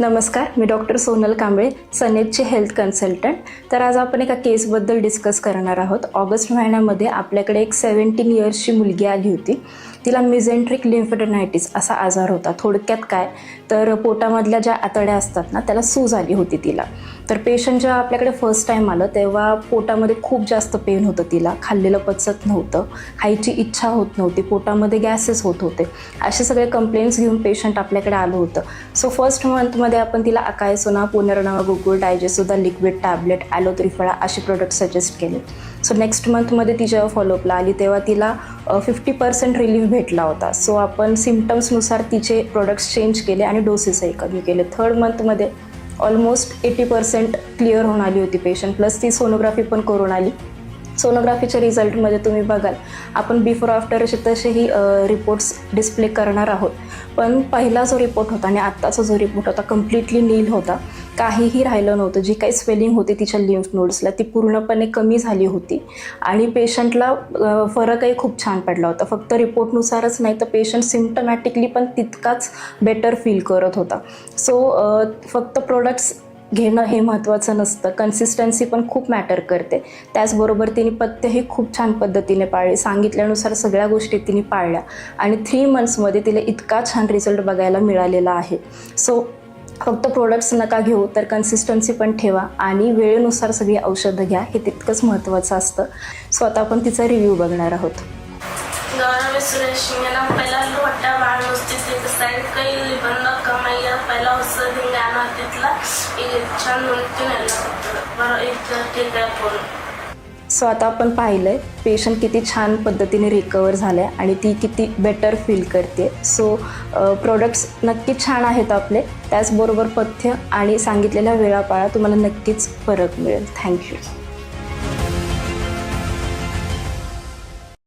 नमस्कार मी डॉक्टर सोनल कांबळे सनेजचे हेल्थ कन्सल्टंट. तर आज आपण एका केसबद्दल डिस्कस करणार आहोत. ऑगस्ट महिन्यामध्ये आपल्याकडे एक सेवन्टीन इयर्सची मुलगी आली होती. तिला मिझेंट्रिक लिम्फेडनायटिस असा आजार होता. थोडक्यात काय? तर पोटामधल्या ज्या आतड्या असतात ना त्याला सूज आली होती तिला. तर पेशंट जेव्हा आपल्याकडे फर्स्ट टाईम आलं तेव्हा पोटामध्ये खूप जास्त पेन होतं तिला. खाल्लेलं पचत नव्हतं. खायची इच्छा होत नव्हती. पोटामध्ये गॅसेस होत होते. असे सगळे कंप्लेंट्स घेऊन पेशंट आपल्याकडे आलं होतं. सो फर्स्ट मंथमध्ये आपण तिला अकाय सोना पुनर्नवा गुगुळ डायजेस्टसुद्धा लिक्विड टॅबलेट ॲलो त्रिफळा असे प्रोडक्ट सजेस्ट केले. सो नेक्स्ट मंथमध्ये ती जेव्हा फॉलोअपला आली. तेव्हा तिला फिफ्टी पर्सेंट रिलीफ भेटला होता. सो आपण सिमटम्सनुसार तिचे प्रोडक्ट्स चेंज केले आणि डोसेसही कमी केले. थर्ड मंथमध्ये ऑलमोस्ट एटी पर्सेंट क्लिअर होऊन आली होती पेशंट प्लस ती सोनोग्राफी पण करून आली. सोनोग्राफीच्या रिझल्टमध्ये तुम्ही बघाल आपण बिफोर आफ्टर असे तसेही रिपोर्ट्स डिस्प्ले करणार आहोत. पण पहिला जो रिपोर्ट होता आणि आत्ताचा जो रिपोर्ट होता कम्प्लिटली नील होता. काहीही राहिलं नव्हतं. जी काही स्वेलिंग होती तिच्या लिम्फ नोड्सला ती पूर्णपणे कमी झाली होती. आणि पेशंटला फरकही खूप छान पडला होता. फक्त रिपोर्टनुसारच नाही तर पेशंट सिम्टमॅटिकली पण तितकाच बेटर फील करत होता. सो फक्त प्रोडक्ट्स घेणं हे महत्त्वाचं नसतं. कन्सिस्टन्सी पण खूप मॅटर करते. त्याचबरोबर तिने पथ्यही खूप छान पद्धतीने पाळले. सांगितल्यानुसार सगळ्या गोष्टी तिने पाळल्या. आणि थ्री मंथ्समध्ये तिला इतका छान रिझल्ट बघायला मिळालेला आहे. सो फक्त प्रोडक्ट्स नका घेऊ तर कन्सिस्टन्सी पण ठेवा आणि वेळेनुसार सगळी औषधं घ्या. हे तितकंच महत्त्वाचं असतं. सो आता आपण तिचा रिव्ह्यू बघणार आहोत. गौरव छान मुमकिन एक ठीक फोन सो आता आपण पाहिलं आहे पेशंट किती छान पद्धतीने रिकवर झाले आणि ती किती बेटर फील करते. सो प्रोडक्ट्स नक्की छान आहेत आपले. त्याचबरोबर पथ्य आणि सांगितलेल्या वेळापाळा तुम्हाला नक्कीच फरक मिळेल. थँक्यू